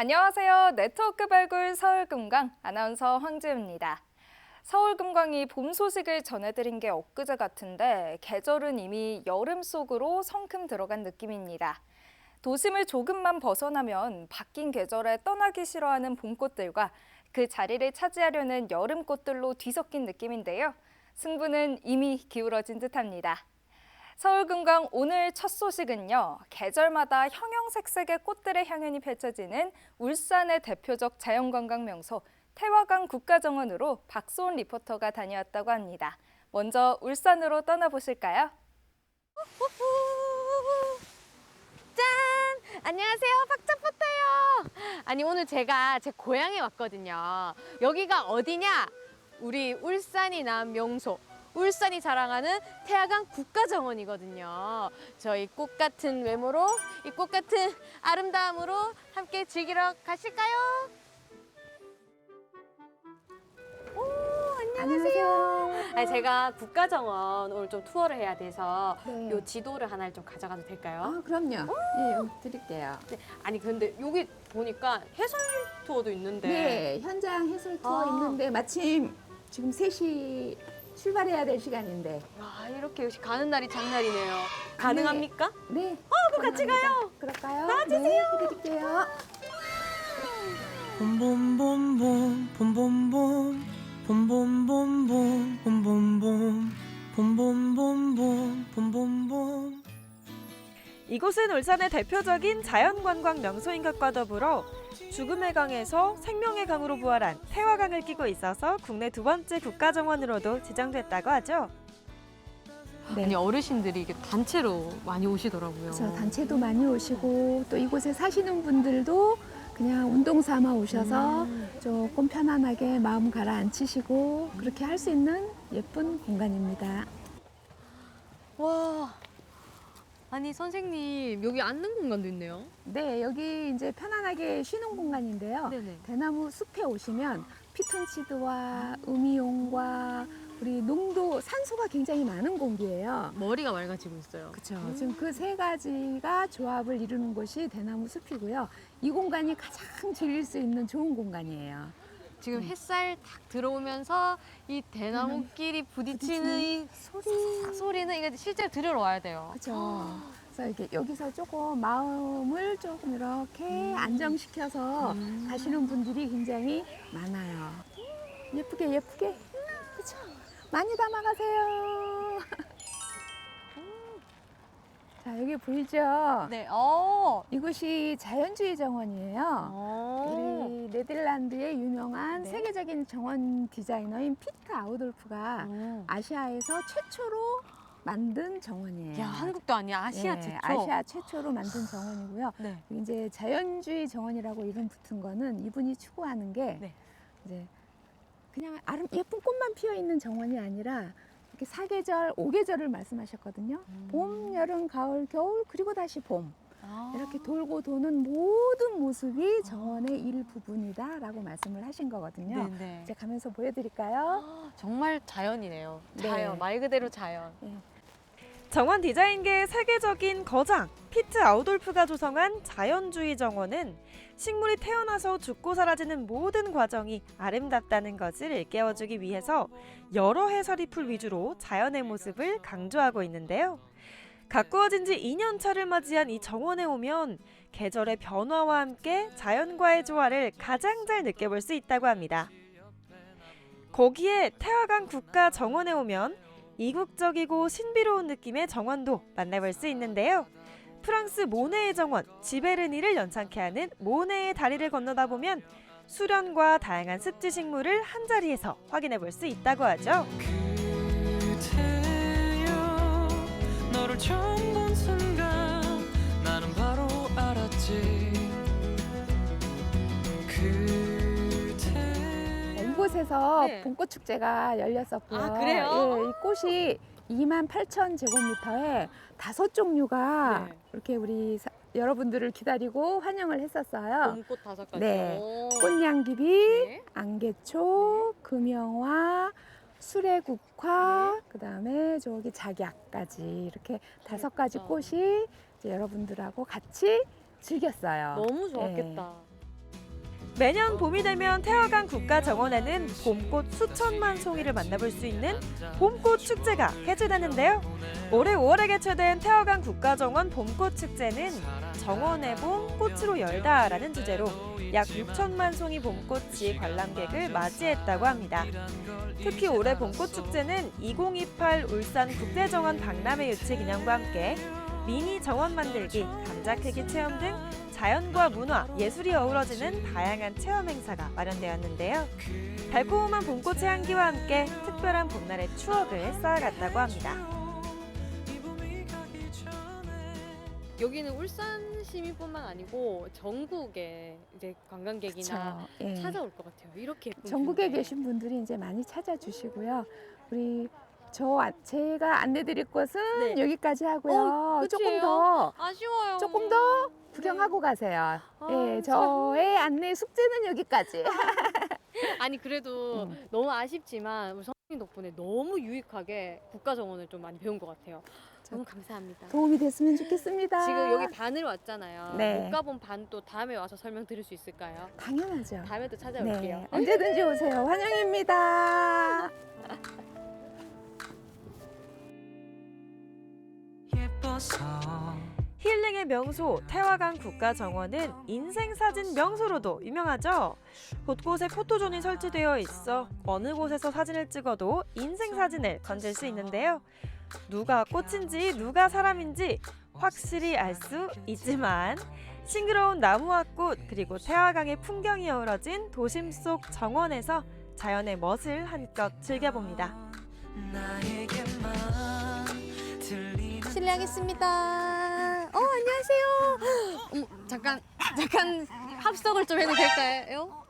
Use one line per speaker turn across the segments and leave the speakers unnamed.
안녕하세요. 네트워크 발굴 서울금광 아나운서 황지우입니다. 서울금광이 봄 소식을 전해드린 게 엊그제 같은데 계절은 이미 여름 속으로 성큼 들어간 느낌입니다. 도심을 조금만 벗어나면 바뀐 계절에 떠나기 싫어하는 봄꽃들과 그 자리를 차지하려는 여름꽃들로 뒤섞인 느낌인데요. 승부는 이미 기울어진 듯합니다. 서울금강 오늘 첫 소식은요. 계절마다 형형색색의 꽃들의 향연이 펼쳐지는 울산의 대표적 자연관광 명소 태화강 국가정원으로 박소은 리포터가 다녀왔다고 합니다. 먼저 울산으로 떠나보실까요? 짠! 안녕하세요. 박자포터요. 아니 오늘 제가 제 고향에 왔거든요. 여기가 어디냐? 우리 울산이 낳 명소 울산이 자랑하는 태화강 국가정원이거든요. 저희 꽃 같은 외모로 이 꽃 같은 아름다움으로 함께 즐기러 가실까요? 오, 안녕하세요. 아니, 제가 국가정원 오늘 좀 투어를 해야 돼서 네. 요 지도를 하나를 좀 가져가도 될까요?
아, 그럼요. 예, 네, 여 드릴게요. 네.
아니 근데 여기 보니까 해설 투어도 있는데 네,
현장 해설 투어 아. 있는데 마침 지금 3시 출발해야 될 시간인데.
와 아, 이렇게 역시 가는 날이 장날이네요. 네. 가능합니까? 네. 어, 그 같이 가요. 그럴까요? 나와주세요. 네, 해드릴게요. 봄봄봄봄 봄봄봄 봄봄봄봄 봄봄봄 봄봄봄봄 봄봄봄 이곳은 울산의 대표적인 자연관광 명소인 것과 더불어 죽음의 강에서 생명의 강으로 부활한 태화강을 끼고 있어서 국내 두 번째 국가정원으로도 지정됐다고 하죠. 네. 아니 어르신들이 이게 단체로 많이 오시더라고요. 그래서
그렇죠. 단체도 많이 오시고 또 이곳에 사시는 분들도 그냥 운동 삼아 오셔서 음. 조금 편안하게 마음 가라앉히시고 그렇게 할 수 있는 예쁜 공간입니다.
와 아니 선생님 여기 앉는 공간도 있네요.
네, 여기 이제 편안하게 쉬는 공간인데요. 네네. 대나무 숲에 오시면 피톤치드와 음이온과 우리 농도 산소가 굉장히 많은 공기예요.
머리가 맑아지고 있어요.
그렇죠. 지금 그 세 가지가 조합을 이루는 곳이 대나무 숲이고요. 이 공간이 가장 즐길 수 있는 좋은 공간이에요.
지금 음. 햇살 딱 들어오면서 이 대나무끼리 음. 부딪히는 이 소리. 소리는 이게 실제로 들으러 와야 돼요.
그렇죠. 그래서 이렇게 여기서 조금 마음을 조금 이렇게 음. 안정시켜서 가시는 분들이 굉장히 많아요. 예쁘게 예쁘게. 그렇죠. 많이 담아가세요. 자, 여기 보이죠?
네. 어.
이곳이 자연주의 정원이에요. 우리 어. 네덜란드의 유명한 네. 세계적인 정원 디자이너인 피트 아우돌프가 음. 아시아에서 최초로 만든 정원이에요.
야, 한국도 아니야. 아시아 예, 최초.
아시아 최초로 만든 정원이고요. 네. 이제 자연주의 정원이라고 이름 붙은 거는 이분이 추구하는 게 네. 이제 그냥 아름 예쁜 꽃만 피어 있는 정원이 아니라 이렇 사계절, 오계절을 말씀하셨거든요. 음. 봄, 여름, 가을, 겨울, 그리고 다시 봄. 아. 이렇게 돌고 도는 모든 모습이 정원의 일부분이다라고 말씀을 하신 거거든요. 네네. 네. 이제 가면서 보여드릴까요? 아,
정말 자연이네요. 자연, 네. 말 그대로 자연. 네. 정원 디자인계의 세계적인 거장 피트 아우돌프가 조성한 자연주의 정원은 식물이 태어나서 죽고 사라지는 모든 과정이 아름답다는 것을 일깨워주기 위해서 여러 해설이풀 위주로 자연의 모습을 강조하고 있는데요. 가꾸어진 지 2년 차를 맞이한 이 정원에 오면 계절의 변화와 함께 자연과의 조화를 가장 잘 느껴볼 수 있다고 합니다. 거기에 태화강 국가 정원에 오면 이국적이고 신비로운 느낌의 정원도 만나볼 수 있는데요. 프랑스 모네의 정원 지베르니를 연상케 하는 모네의 다리를 건너다 보면 수련과 다양한 습지 식물을 한자리에서 확인해 볼 수 있다고 하죠. 그대여,
이곳에서 네. 봄꽃 축제가 열렸었고요. 아, 그래요? 예, 이 꽃이 2만 8천 제곱미터에 다섯 종류가 네. 이렇게 우리 사- 여러분들을 기다리고 환영을 했었어요.
봄꽃 다섯 가지. 네.
꽃냥기비, 네. 안개초, 네. 금영화, 수레국화, 네. 그다음에 저기 작약까지 이렇게 아, 다섯 가지 꽃이 이제 여러분들하고 같이 즐겼어요.
너무 좋았겠다. 예. 매년 봄이 되면 태화강 국가정원에는 봄꽃 수천만 송이를 만나볼 수 있는 봄꽃 축제가 개최되는데요. 올해 5월에 개최된 태화강 국가정원 봄꽃 축제는 정원의 봄 꽃으로 열다라는 주제로 약 6천만 송이 봄꽃이 관람객을 맞이했다고 합니다. 특히 올해 봄꽃 축제는 2028 울산 국제정원 박람회 유치 기념과 함께 미니 정원 만들기, 감자 캐기 체험 등 자연과 문화, 예술이 어우러지는 다양한 체험 행사가 마련되었는데요. 달콤한 봄꽃의 향기와 함께 특별한 봄날의 추억을 쌓아갔다고 합니다. 여기는 울산 시민뿐만 아니고 전국에 이제 관광객이나 그쵸, 예. 찾아올 것 같아요. 이렇게 예쁜
전국에 계신 분들이 이제 많이 찾아주시고요. 우리 저 아, 제가 안내드릴 곳은 네. 여기까지 하고요. 어, 조금 더
아쉬워요.
조금 더 구경하고 네. 가세요. 아, 예, 저의 안내 숙제는 여기까지.
아니 그래도 음. 너무 아쉽지만 우리 선생님 덕분에 너무 유익하게 국가정원을 좀 많이 배운 것 같아요. 너무 감사합니다.
도움이 됐으면 좋겠습니다.
지금 여기 반을 왔잖아요. 네. 못 가본 반 또 다음에 와서 설명 드릴 수 있을까요?
당연하죠.
다음에 또 찾아올게요. 네,
언제든지 오세요. 환영입니다.
어. 힐링의 명소 태화강 국가정원은 인생사진 명소로도 유명하죠. 곳곳에 포토존이 설치되어 있어 어느 곳에서 사진을 찍어도 인생사진을 건질 수 있는데요. 누가 꽃인지 누가 사람인지 확실히 알 수 있지만 싱그러운 나무와 꽃 그리고 태화강의 풍경이 어우러진 도심 속 정원에서 자연의 멋을 한껏 즐겨봅니다. 실례하겠습니다. 어, 안녕하세요. 어머, 음, 잠깐, 잠깐 합석을 좀 해도 될까요?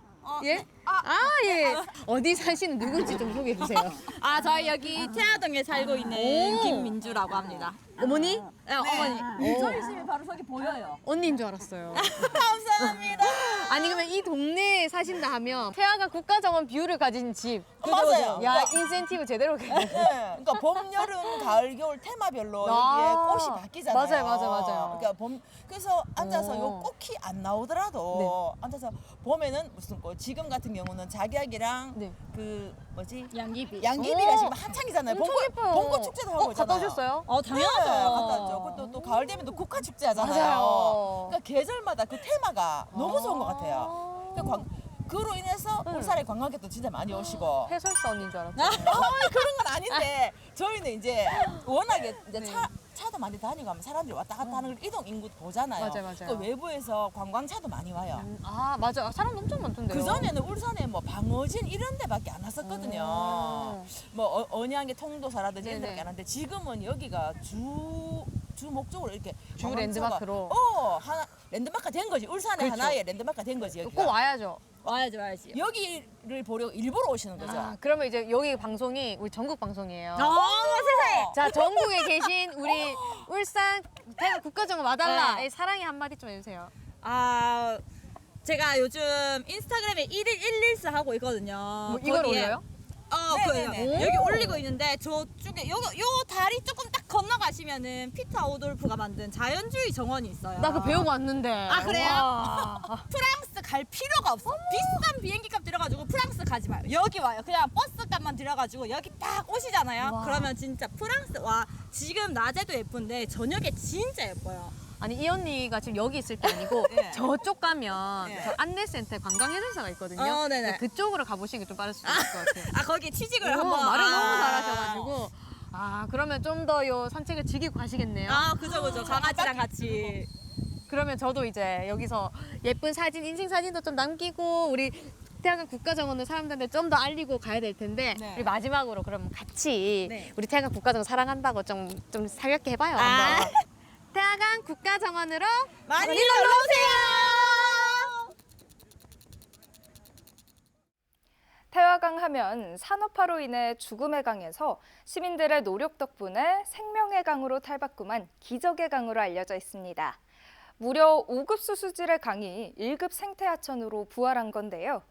예? 아, 예. 어디 사시는 누군지 좀 소개해 주세요.
아, 저희 여기 태아동에 살고 있는 김민주라고 합니다. 어머니? 네, 아, 어머니.
네. 민주심이 바로 저기 보여요.
언니인 줄 알았어요.
감사합니다.
아니, 그러면 이 동네에 사신다 하면 태아가 국가정원 뷰를 가진 집 맞아요. 야 그러니까 인센티브 제대로 네.
그러니까 봄, 여름, 가을, 겨울 테마별로 아, 여기 꽃이 바뀌잖아요.
맞아요, 맞아요, 맞아요.
그러니까 봄 그래서 앉아서 오. 요 꽃이 안 나오더라도 네. 앉아서 봄에는 무슨 꽃 지금 같은 경우는 자기약이랑 네. 그 뭐지 양귀비. 양귀비가 지금 한창이잖아요. 봄꽃 봄꽃 축제도 하고 갔 어,
있잖아요. 오셨어요?
어, 당연하죠. 네, 갔다 왔죠. 그것도 또 가을 되면 또 국화 축제 하잖아요. 맞아요. 그러니까 계절마다 그 테마가 너무 아. 좋은 것 같아요. 그러니까 광, 그로 인해서 네. 울산에 관광객도 진짜 많이 오시고 아,
해설사 언니인 줄 알았어. 어, 아,
그런 건 아닌데 저희는 이제 워낙에 이제 네. 차 차도 많이 다니고 하면 사람들이 왔다 갔다 하는 걸 음. 이동 인구 보잖아요. 맞아요, 맞아요. 또 그 외부에서 관광차도 많이 와요. 음,
아 맞아. 아, 사람 엄청 많던데요.
그 전에는 울산에 뭐 방어진 이런 데밖에 안 왔었거든요. 음. 뭐 어- 언양의 통도사라든지 이런 데밖에 안 왔는데 지금은 여기가 주, 주 목적으로 이렇게
주 랜드마크로.
어 하나 랜드마크가 된 거지 울산에 그렇죠. 하나의 랜드마크가 된 거지 여기가. 꼭 와야죠. 와야지 와야지. 여기를 보려고 일부러 오시는 아, 거죠? 아,
그러면 이제 여기 방송이 우리 전국 방송이에요. 아,
세상에.
자, 전국에 계신 우리 울산 태국 국가정을 와달라. 네. 사랑의 한마디 좀 해주세요. 아
제가 요즘 인스타그램에 1일 1일스 하고 있거든요.
뭐 이걸 거 올려요?
어, 네, 그 네, 네. 네, 여기 올리고 있는데 저쪽에 요, 요 다리 조금 딱 건너가시면은 피터 오돌프가 만든 자연주의 정원이 있어요.
나그 배우고 왔는데. 아,
그래요? 프랑스 갈 필요가 없어. 비싼 비행기 값 들여가지고 프랑스 가지 마요. 여기 와요. 그냥 버스 값만 들여가지고 여기 딱 오시잖아요. 와. 그러면 진짜 프랑스 와 지금 낮에도 예쁜데 저녁에 진짜 예뻐요.
아니 이 언니가 지금 여기 있을 게 아니고 네. 저쪽 가면 네. 저 안내센터 관광해설사가 있거든요. 어, 네네. 그쪽으로 가보시는 게 좀 빠를 수 아, 있을 것 같아요.
아 거기 취직을 오, 한번
말을 아. 너무 잘하셔가지고 아 그러면 좀 더 요 산책을 즐기고 가시겠네요.
아 그죠 그죠 강아지랑 같이.
그러면 저도 이제 여기서 예쁜 사진, 인생 사진도 좀 남기고 우리 태양강 국가정원을 사람들한테 좀 더 알리고 가야 될 텐데 네. 우리 마지막으로 그럼 같이 네. 우리 태양강 국가정원 사랑한다고 좀 좀 살갑게 해봐요. 아. 한번. 태하강 국가정원으로 많이 놀러오세요! 태화강 하면 산업화로 인해 죽음의 강에서 시민들의 노력 덕분에 생명의 강으로 탈바꿈한 기적의 강으로 알려져 있습니다. 무려 5급 수수질의 강이 1급 생태하천으로 부활한 건데요.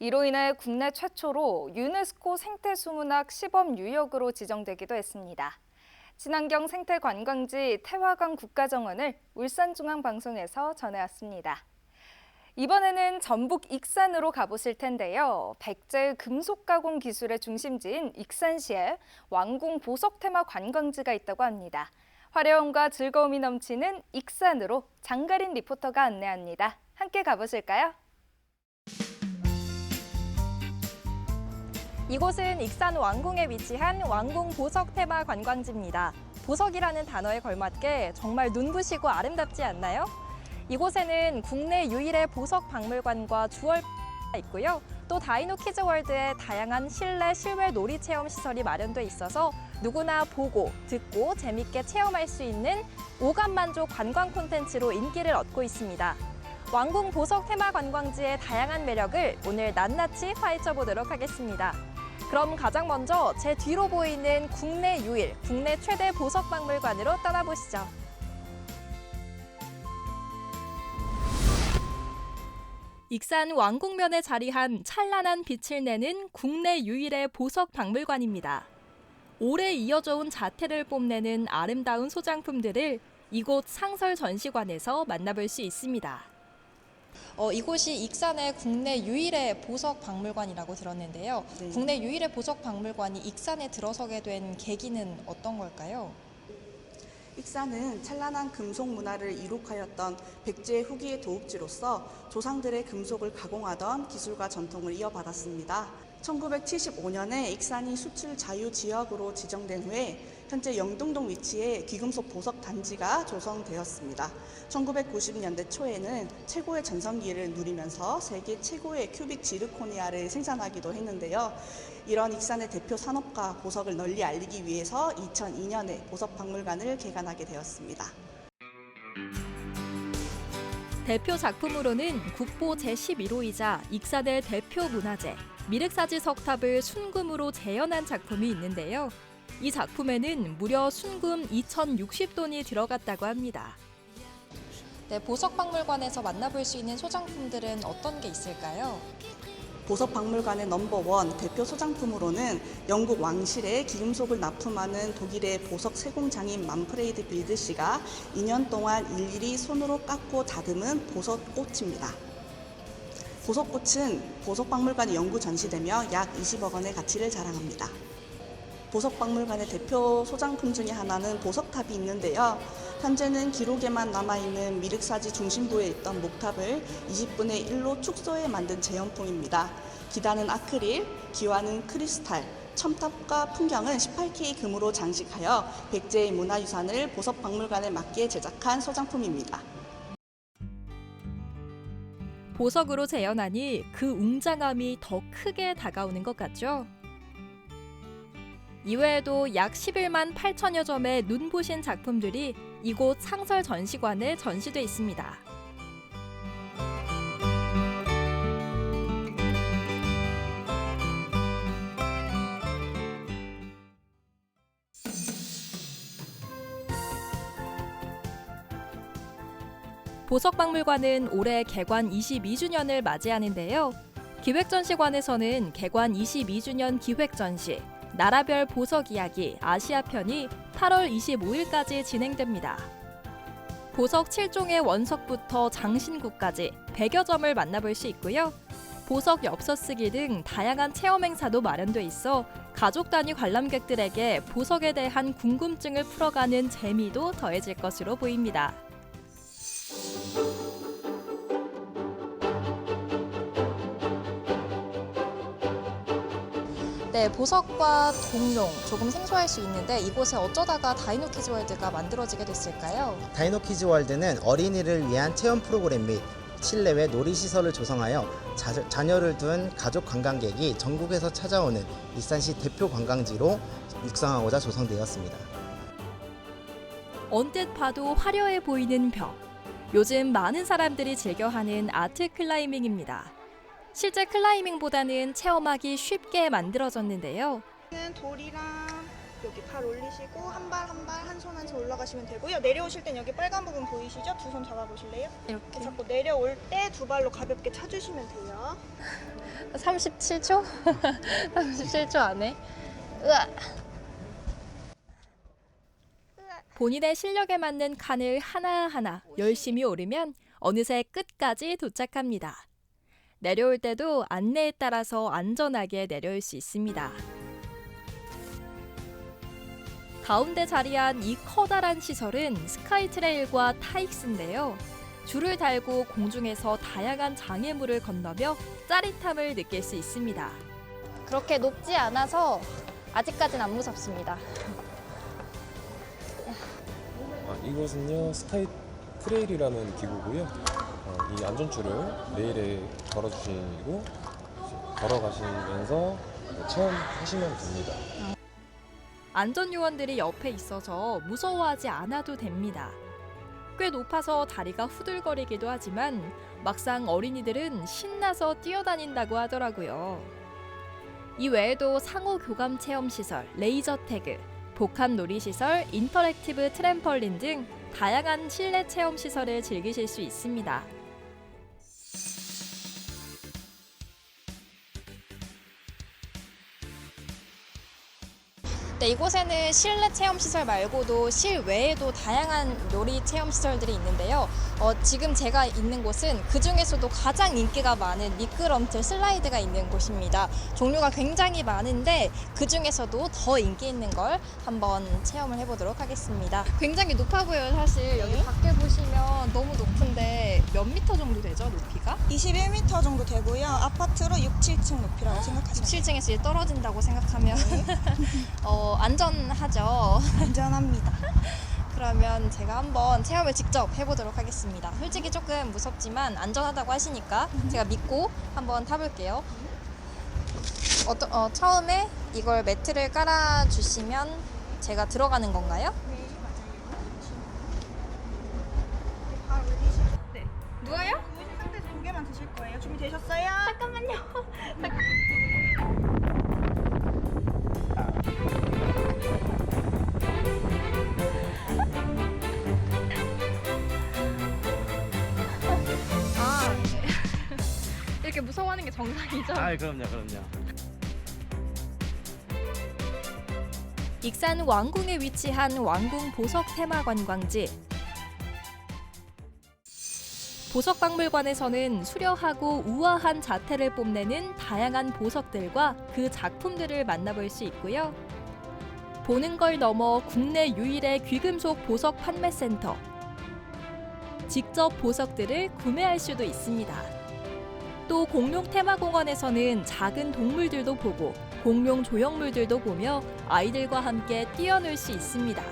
이로 인해 국내 최초로 유네스코 생태수문학 시범 유역으로 지정되기도 했습니다. 친환경 생태 관광지 태화강 국가정원을 울산중앙방송에서 전해왔습니다. 이번에는 전북 익산으로 가보실 텐데요. 백제 금속 가공 기술의 중심지인 익산시에 왕궁 보석 테마 관광지가 있다고 합니다. 화려함과 즐거움이 넘치는 익산으로 장가린 리포터가 안내합니다. 함께 가보실까요? 이곳은 익산 왕궁에 위치한 왕궁 보석 테마 관광지입니다. 보석이라는 단어에 걸맞게 정말 눈부시고 아름답지 않나요? 이곳에는 국내 유일의 보석 박물관과 주얼 가 있고요. 또 다이노 키즈월드에 다양한 실내 실외 놀이 체험 시설이 마련돼 있어서 누구나 보고 듣고 재밌게 체험할 수 있는 오감 만족 관광 콘텐츠로 인기를 얻고 있습니다. 왕궁 보석 테마 관광지의 다양한 매력을 오늘 낱낱이 파헤쳐 보도록 하겠습니다. 그럼 가장 먼저 제 뒤로 보이는 국내 유일, 국내 최대 보석박물관으로 떠나보시죠. 익산 왕곡면에 자리한 찬란한 빛을 내는 국내 유일의 보석 박물관입니다. 오래 이어져 온 자태를 뽐내는 아름다운 소장품들을 이곳 상설 전시관에서 만나볼 수 있습니다. 어, 이곳이 익산의 국내 유일의 보석 박물관이라고 들었는데요. 네. 국내 유일의 보석 박물관이 익산에 들어서게 된 계기는 어떤 걸까요?
익산은 찬란한 금속 문화를 이룩하였던 백제 후기의 도읍지로서 조상들의 금속을 가공하던 기술과 전통을 이어받았습니다. 1975년에 익산이 수출 자유 지역으로 지정된 후에 현재 영등동 위치에 귀금속 보석 단지가 조성되었습니다. 1990년대 초에는 최고의 전성기를 누리면서 세계 최고의 큐빅 지르코니아를 생산하기도 했는데요. 이런 익산의 대표 산업과 보석을 널리 알리기 위해서 2002년에 보석박물관을 개관하게 되었습니다.
대표 작품으로는 국보 제11호이자 익사대 대표 문화재, 미륵사지 석탑을 순금으로 재현한 작품이 있는데요. 이 작품에는 무려 순금 2060돈이 들어갔다고 합니다. 네, 보석박물관에서 만나볼 수 있는 소장품들은 어떤 게 있을까요?
보석박물관의 넘버원 대표 소장품으로는 영국 왕실의 기금속을 납품하는 독일의 보석 세공장인 만프레이드 빌드 씨가 2년 동안 일일이 손으로 깎고 다듬은 보석꽃입니다. 보석꽃은 보석박물관이 영구 전시되며 약 20억 원의 가치를 자랑합니다. 보석박물관의 대표 소장품 중에 하나는 보석탑이 있는데요. 현재는 기록에만 남아있는 미륵사지 중심부에 있던 목탑을 20분의 1로 축소해 만든 재현풍입니다 기단은 아크릴, 기와는 크리스탈, 첨탑과 풍경은 18K 금으로 장식하여 백제의 문화유산을 보석박물관에 맞게 제작한 소장품입니다.
보석으로 재현하니 그 웅장함이 더 크게 다가오는 것 같죠? 이외에도 약 11만 8천여 점의 눈부신 작품들이 이곳 창설 전시관에 전시돼 있습니다. 보석박물관은 올해 개관 22주년을 맞이하는데요. 기획전시관에서는 개관 22주년 기획전시 나라별 보석 이야기 아시아 편이 8월 25일까지 진행됩니다. 보석 7종의 원석부터 장신구까지 100여 점을 만나볼 수 있고요. 보석 엽서 쓰기 등 다양한 체험 행사도 마련돼 있어 가족 단위 관람객들에게 보석에 대한 궁금증을 풀어가는 재미도 더해질 것으로 보입니다. 네, 보석과 동룡 조금 생소할 수 있는데 이곳에 어쩌다가 다이노 키즈 월드가 만들어지게 됐을까요?
다이노 키즈 월드는 어린이를 위한 체험 프로그램 및 실내외 놀이시설을 조성하여 자, 자녀를 둔 가족 관광객이 전국에서 찾아오는 익산시 대표 관광지로 육성하고자 조성되었습니다.
언뜻 봐도 화려해 보이는 벽. 요즘 많은 사람들이 즐겨하는 아트 클라이밍입니다. 실제 클라이밍보다는 체험하기 쉽게 만들어졌는데요.
돌이랑 여기 팔 올리시고 한 발 한 발 한 손 한 손 올라가시면 되고요. 내려오실 땐 여기 빨간 부분 보이시죠? 두 손 잡아보실래요? 이렇게 잡고 그 내려올 때 두 발로 가볍게 차주시면 돼요.
37초? 37초 안에? 으아. 본인의 실력에 맞는 칸을 하나하나 열심히 오르면 어느새 끝까지 도착합니다. 내려올 때도 안내에 따라서 안전하게 내려올 수 있습니다. 가운데 자리한 이 커다란 시설은 스카이 트레일과 타익스인데요. 줄을 달고 공중에서 다양한 장애물을 건너며 짜릿함을 느낄 수 있습니다. 그렇게 높지 않아서 아직까진 안 무섭습니다.
아, 이것은요 스카이 트레일이라는 기구고요. 이 안전줄을 레일에 걸어주시고 걸어가시면서 체험하시면 됩니다.
안전요원들이 옆에 있어서 무서워하지 않아도 됩니다. 꽤 높아서 다리가 후들거리기도 하지만 막상 어린이들은 신나서 뛰어다닌다고 하더라고요. 이 외에도 상호 교감 체험 시설, 레이저 태그, 복합 놀이 시설, 인터랙티브 트램펄린 등 다양한 실내 체험 시설을 즐기실 수 있습니다. 네, 이곳에는 실내 체험 시설 말고도 실외에도 다양한 요리 체험 시설들이 있는데요. 어, 지금 제가 있는 곳은 그 중에서도 가장 인기가 많은 미끄럼틀 슬라이드가 있는 곳입니다. 종류가 굉장히 많은데 그 중에서도 더 인기 있는 걸 한번 체험을 해보도록 하겠습니다. 굉장히 높아 보여요, 사실. 네. 여기 밖에 보시면 너무 높은데 몇 미터 정도 되죠, 높이가?
2 1미터 정도 되고요. 아파트로 6, 7층 높이라고 아, 생각하시면
7층에서 떨어진다고 생각하면 네. 어, 안전하죠.
안전합니다.
그러면 제가 한번 체험을 직접 해보도록 하겠습니다. 솔직히 조금 무섭지만 안전하다고 하시니까 제가 믿고 한번 타볼게요. 어 어, 처음에 이걸 매트를 깔아주시면 제가 들어가는 건가요? 네. 누가요
한대 네, 두 개만 드실 거예요. 준비되셨어요?
잠깐만요. 잠깐- 정상이죠?
아 그럼요 그럼요.
익산 왕궁에 위치한 왕궁 보석 테마 관광지. 보석박물관에서는 수려하고 우아한 자태를 뽐내는 다양한 보석들과 그 작품들을 만나볼 수 있고요. 보는 걸 넘어 국내 유일의 귀금속 보석 판매센터. 직접 보석들을 구매할 수도 있습니다. 또 공룡 테마공원에서는 작은 동물들도 보고 공룡 조형물들도 보며 아이들과 함께 뛰어놀 수 있습니다.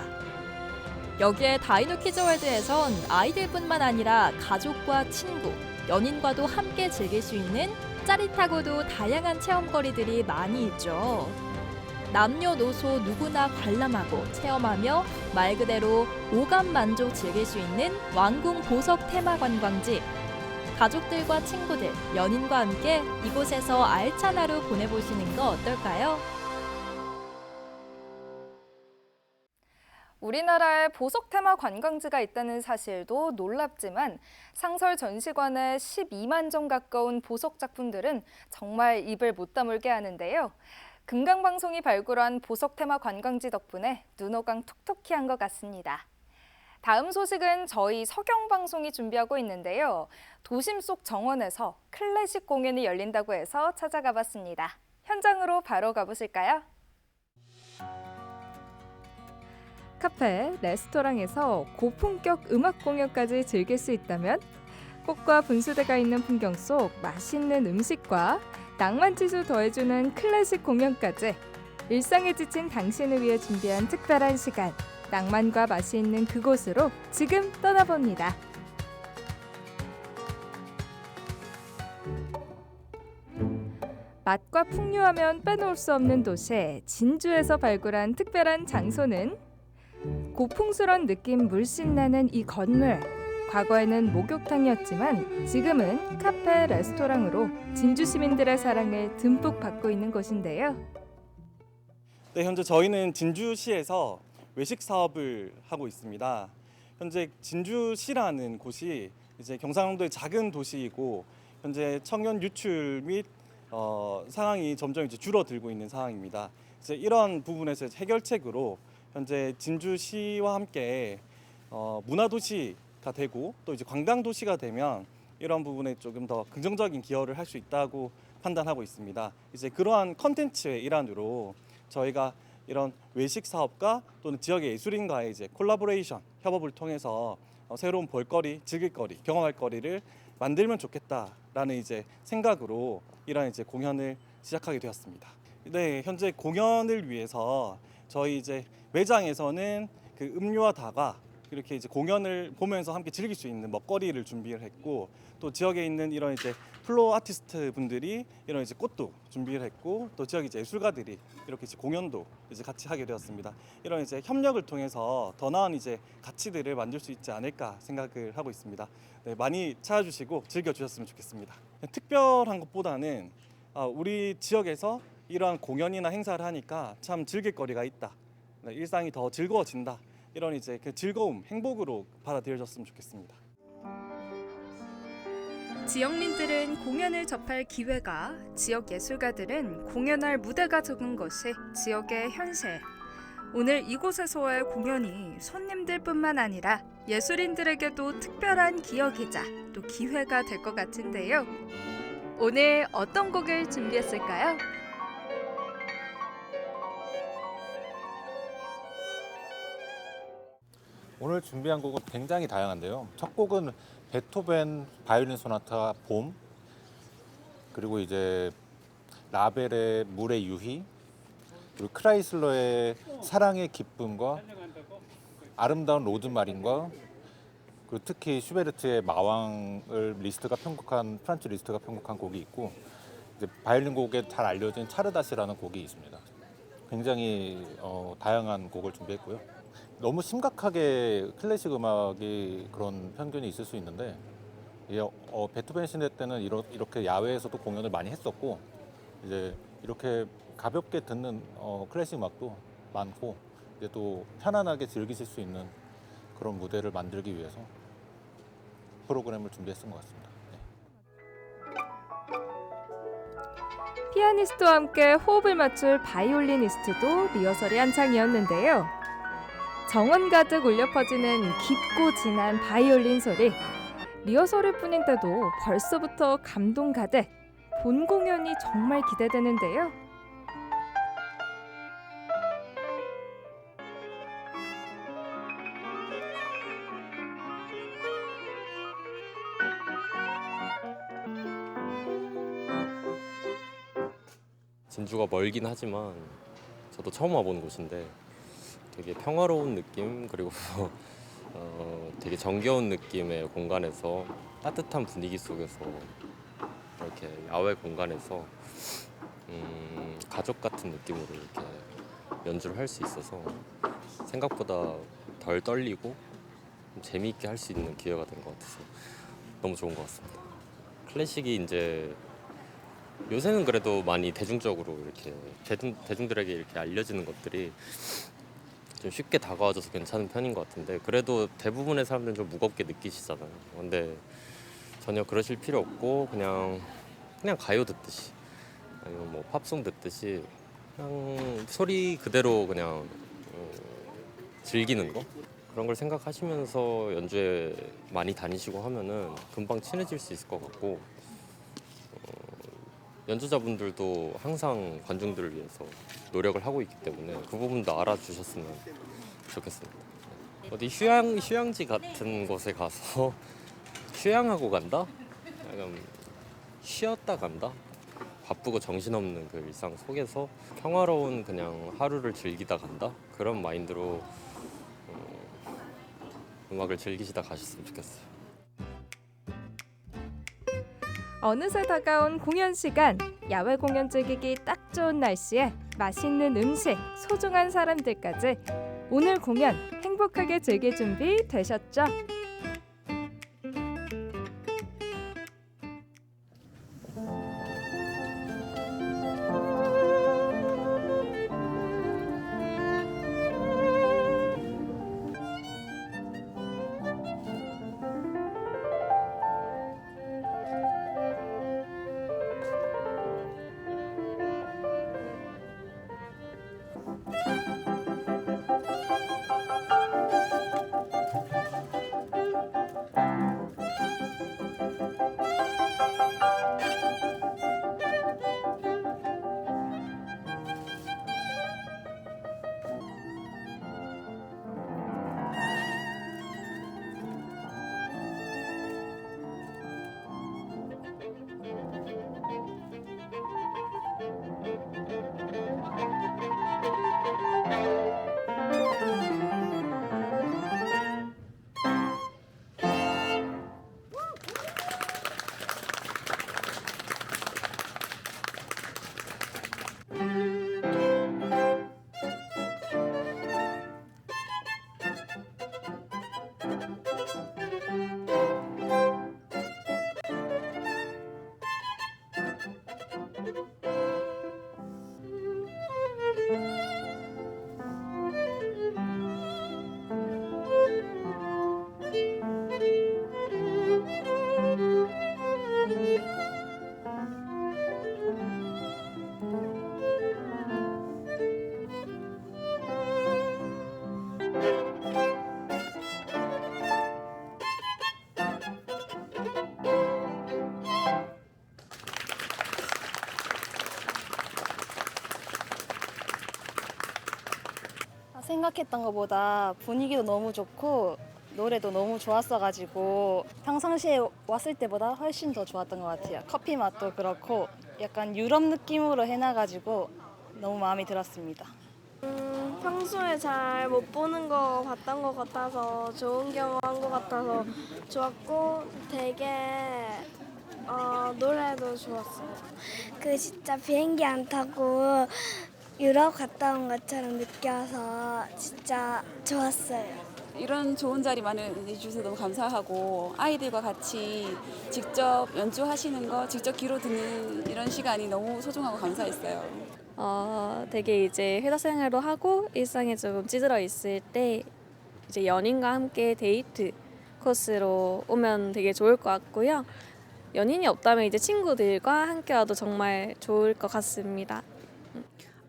여기에 다이노 키즈월드에선 아이들뿐만 아니라 가족과 친구, 연인과도 함께 즐길 수 있는 짜릿하고도 다양한 체험거리들이 많이 있죠. 남녀노소 누구나 관람하고 체험하며 말 그대로 오감 만족 즐길 수 있는 왕궁 보석 테마 관광지 가족들과 친구들, 연인과 함께 이곳에서 알찬 하루 보내보시는 거 어떨까요? 우리나라에 보석 테마 관광지가 있다는 사실도 놀랍지만 상설 전시관에 12만 점 가까운 보석 작품들은 정말 입을 못 다물게 하는데요. 금강방송이 발굴한 보석 테마 관광지 덕분에 눈호강 톡톡히 한 것 같습니다. 다음 소식은 저희 서경방송이 준비하고 있는데요. 도심 속 정원에서 클래식 공연이 열린다고 해서 찾아가 봤습니다. 현장으로 바로 가보실까요? 카페, 레스토랑에서 고품격 음악 공연까지 즐길 수 있다면 꽃과 분수대가 있는 풍경 속 맛있는 음식과 낭만 지수 더해주는 클래식 공연까지 일상에 지친 당신을 위해 준비한 특별한 시간 낭만과 맛이 있는 그곳으로 지금 떠나봅니다. 맛과 풍류하면 빼놓을 수 없는 도시 진주에서 발굴한 특별한 장소는 고풍스런 느낌 물씬 나는 이 건물. 과거에는 목욕탕이었지만 지금은 카페, 레스토랑으로 진주 시민들의 사랑을 듬뿍 받고 있는 곳인데요.
네, 현재 저희는 진주시에서 외식 사업을 하고 있습니다. 현재 진주시라는 곳이 이제 경상도의 작은 도시이고 현재 청년 유출 및 어, 상황이 점점 이제 줄어들고 있는 상황입니다. 이제 이런 부분에서 해결책으로 현재 진주시와 함께 어, 문화도시가 되고 또 이제 관광도시가 되면 이런 부분에 조금 더 긍정적인 기여를 할 수 있다고 판단하고 있습니다. 이제 그러한 컨텐츠의 일환으로 저희가 이런 외식 사업과 또는 지역의 예술인과의 이제 콜라보레이션 협업을 통해서 어, 새로운 볼거리, 즐길거리, 경험할거리를 만들면 좋겠다라는 이제 생각으로 이런 이제 공연을 시작하게 되었습니다. 네, 현재 공연을 위해서 저희 이제 매장에서는 그 음료와 다가 이렇게 이제 공연을 보면서 함께 즐길 수 있는 먹거리를 준비를 했고 또 지역에 있는 이런 이제 플로어 아티스트 분들이 이런 이제 꽃도 준비를 했고 또 지역 이제 예술가들이 이렇게 이제 공연도 이제 같이 하게 되었습니다. 이런 이제 협력을 통해서 더 나은 이제 가치들을 만들 수 있지 않을까 생각을 하고 있습니다. 네, 많이 찾아주시고 즐겨주셨으면 좋겠습니다. 네, 특별한 것보다는 아, 우리 지역에서 이러한 공연이나 행사를 하니까 참 즐길 거리가 있다. 네, 일상이 더 즐거워진다. 이런 이제 그 즐거움, 행복으로 받아들여졌으면 좋겠습니다.
지역민들은 공연을 접할 기회가, 지역 예술가들은 공연할 무대가 적은 것이 지역의 현실. 오늘 이곳에서의 공연이 손님들뿐만 아니라 예술인들에게도 특별한 기억이자 또 기회가 될 것 같은데요. 오늘 어떤 곡을 준비했을까요?
오늘 준비한 곡은 굉장히 다양한데요. 첫 곡은 베토벤 바이올린 소나타 봄 그리고 이제 라벨의 물의 유희 그리고 크라이슬러의 사랑의 기쁨과 아름다운 로드마린과 그리고 특히 슈베르트의 마왕을 리스트가 편곡한 프란츠 리스트가 편곡한 곡이 있고 이제 바이올린 곡에 잘 알려진 차르다시라는 곡이 있습니다. 굉장히 어, 다양한 곡을 준비했고요. 너무 심각하게 클래식 음악이 그런 편견이 있을 수 있는데 이게 어, 어, 베토벤 시대 때는 이러, 이렇게 야외에서도 공연을 많이 했었고 이제 이렇게 가볍게 듣는 어, 클래식 음악도 많고 이제 또 편안하게 즐기실 수 있는 그런 무대를 만들기 위해서 프로그램을 준비했던 것 같습니다.
네. 피아니스트와 함께 호흡을 맞출 바이올리니스트도 리허설이 한창이었는데요. 정원 가득 울려 퍼지는 깊고 진한 바이올린 소리. 리허설을 뿐인데도 벌써부터 감동 가득. 본 공연이 정말 기대되는데요.
진주가 멀긴 하지만 저도 처음 와보는 곳인데 되게 평화로운 느낌 그리고 뭐, 어, 되게 정겨운 느낌의 공간에서 따뜻한 분위기 속에서 이렇게 야외 공간에서 음, 가족 같은 느낌으로 이렇게 연주를 할 수 있어서 생각보다 덜 떨리고 재미있게 할 수 있는 기회가 된 것 같아서 너무 좋은 것 같습니다. 클래식이 이제 요새는 그래도 많이 대중적으로 이렇게 대중, 대중들에게 이렇게 알려지는 것들이 좀 쉽게 다가와줘서 괜찮은 편인 것 같은데 그래도 대부분의 사람들은 좀 무겁게 느끼시잖아요. 근데 전혀 그러실 필요 없고 그냥 그냥 가요 듣듯이 아니면 뭐 팝송 듣듯이 그냥 소리 그대로 그냥 어, 즐기는 거 그런 걸 생각하시면서 연주에 많이 다니시고 하면은 금방 친해질 수 있을 것 같고 연주자분들도 항상 관중들을 위해서 노력을 하고 있기 때문에 그 부분도 알아주셨으면 좋겠습니다. 어디 휴양 휴양지 같은 곳에 가서 휴양하고 간다? 약간 쉬었다 간다? 바쁘고 정신없는 그 일상 속에서 평화로운 그냥 하루를 즐기다 간다? 그런 마인드로 어, 음악을 즐기시다 가셨으면 좋겠어요.
어느새 다가온 공연 시간. 야외 공연 즐기기 딱 좋은 날씨에 맛있는 음식, 소중한 사람들까지 오늘 공연 행복하게 즐길 준비 되셨죠?
아, 생각했던 것보다 분위기도 너무 좋고 노래도 너무 좋았어가지고 평상시에 왔을 때보다 훨씬 더 좋았던 것 같아요. 커피 맛도 그렇고 약간 유럽 느낌으로 해놔가지고 너무 마음에 들었습니다.
음, 평소에 잘 못 보는 거 봤던 것 같아서 좋은 경험한 것 같아서 좋았고 되게 어, 노래도 좋았어요.
그 진짜 비행기 안 타고 유럽 갔다 온 것처럼 느껴서 진짜 좋았어요.
이런 좋은 자리 많이 주셔서 너무 감사하고 아이들과 같이 직접 연주하시는 거 직접 귀로 듣는 이런 시간이 너무 소중하고 감사했어요.
어, 되게 이제 회사 생활도 하고 일상에 조금 찌들어 있을 때 이제 연인과 함께 데이트 코스로 오면 되게 좋을 것 같고요. 연인이 없다면 이제 친구들과 함께 와도 정말 좋을 것 같습니다.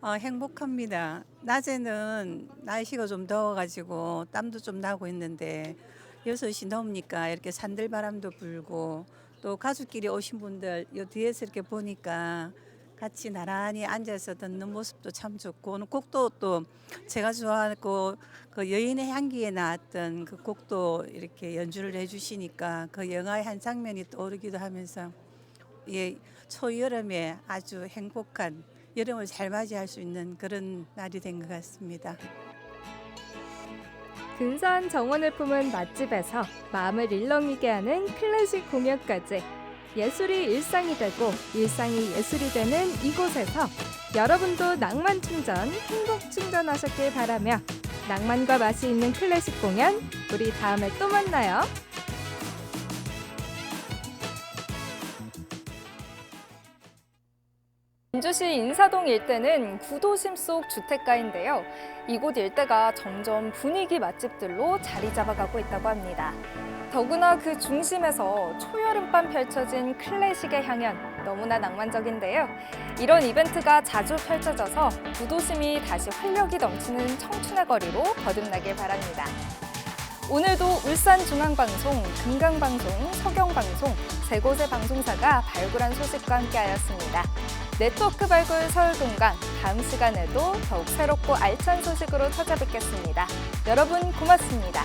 어, 행복합니다. 낮에는 날씨가 좀 더워가지고 땀도 좀 나고 있는데 6시 넘으니까 이렇게 산들바람도 불고 또 가족끼리 오신 분들 요 뒤에서 이렇게 보니까 같이 나란히 앉아서 듣는 모습도 참 좋고 오늘 곡도 또 제가 좋아하고 그 여인의 향기에 나왔던 그 곡도 이렇게 연주를 해주시니까 그 영화의 한 장면이 떠오르기도 하면서 예 초여름에 아주 행복한 여름을 잘 맞이할 수 있는 그런 날이 된 것 같습니다.
근사한 정원을 품은 맛집에서 마음을 일렁이게 하는 클래식 공연까지 예술이 일상이 되고 일상이 예술이 되는 이곳에서 여러분도 낭만 충전, 행복 충전하셨길 바라며 낭만과 맛이 있는 클래식 공연 우리 다음에 또 만나요. 전주시 인사동 일대는 구도심 속 주택가인데요. 이곳 일대가 점점 분위기 맛집들로 자리 잡아가고 있다고 합니다. 더구나 그 중심에서 초여름밤 펼쳐진 클래식의 향연 너무나 낭만적인데요. 이런 이벤트가 자주 펼쳐져서 구도심이 다시 활력이 넘치는 청춘의 거리로 거듭나길 바랍니다. 오늘도 울산중앙방송, 금강방송, 서경방송 세 곳의 방송사가 발굴한 소식과 함께하였습니다. 네트워크 발굴 서울 공간 다음 시간에도 더욱 새롭고 알찬 소식으로 찾아뵙겠습니다. 여러분 고맙습니다.